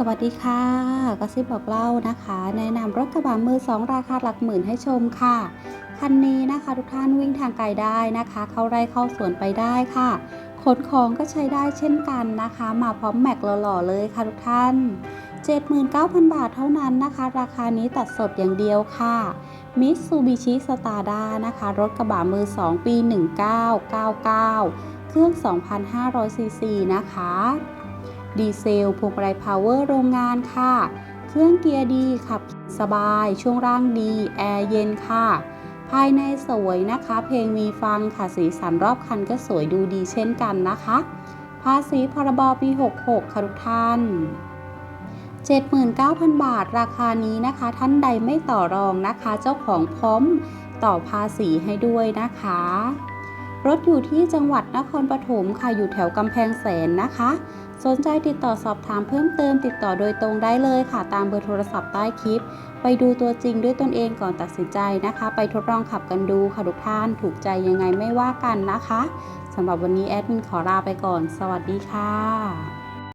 สวัสดีค่ะกระซิบบอกเล่านะคะ แนะนำรถกระบะมือสองราคาหลักหมื่นให้ชมค่ะ คันนี้นะคะทุกท่านวิ่งทางไกลได้นะคะ เข้าไร่เข้าสวนไปได้ค่ะ ขนของก็ใช้ได้เช่นกันนะคะ มาพร้อมแม็กหล่อๆเลยค่ะทุกท่าน 79,000 บาทเท่านั้นนะคะ ราคานี้ตัดสดอย่างเดียวค่ะมิตซูบิชิสตาร์ด้านะคะ รถกระบะมือ 2 ปี 1999 เครื่อง 2,500ซีซีนะคะ ดีเซลพวงมาลัยพาวเวอร์โรงงานค่ะ เครื่องเกียร์ดีขับสบาย ช่วงล่างดี แอร์เย็นค่ะ ภายในสวยนะคะ เพลงมีฟังค่ะ สีสันรอบคันก็สวยดูดีเช่นกันนะคะ ภาษีพรบปี 66 ค่ะทุกท่าน 79,000 บาทราคานี้นะคะ ท่านใดไม่ต่อรองนะคะ เจ้าของพร้อมต่อภาษีให้ด้วยนะคะ รถอยู่ที่จังหวัดนครปฐมค่ะอยู่แถวกำแพงแสนนะคะ สนใจติดต่อสอบถามเพิ่มเติมติดต่อโดยตรงได้เลยค่ะ ตามเบอร์โทรศัพท์ใต้คลิป ไปดูตัวจริงด้วยตนเองก่อนตัดสินใจนะคะ ไปทดลองขับกันดูค่ะทุกท่านถูกใจยังไงไม่ว่ากันนะคะสำหรับวันนี้แอดมินขอลาไปก่อน สวัสดีค่ะ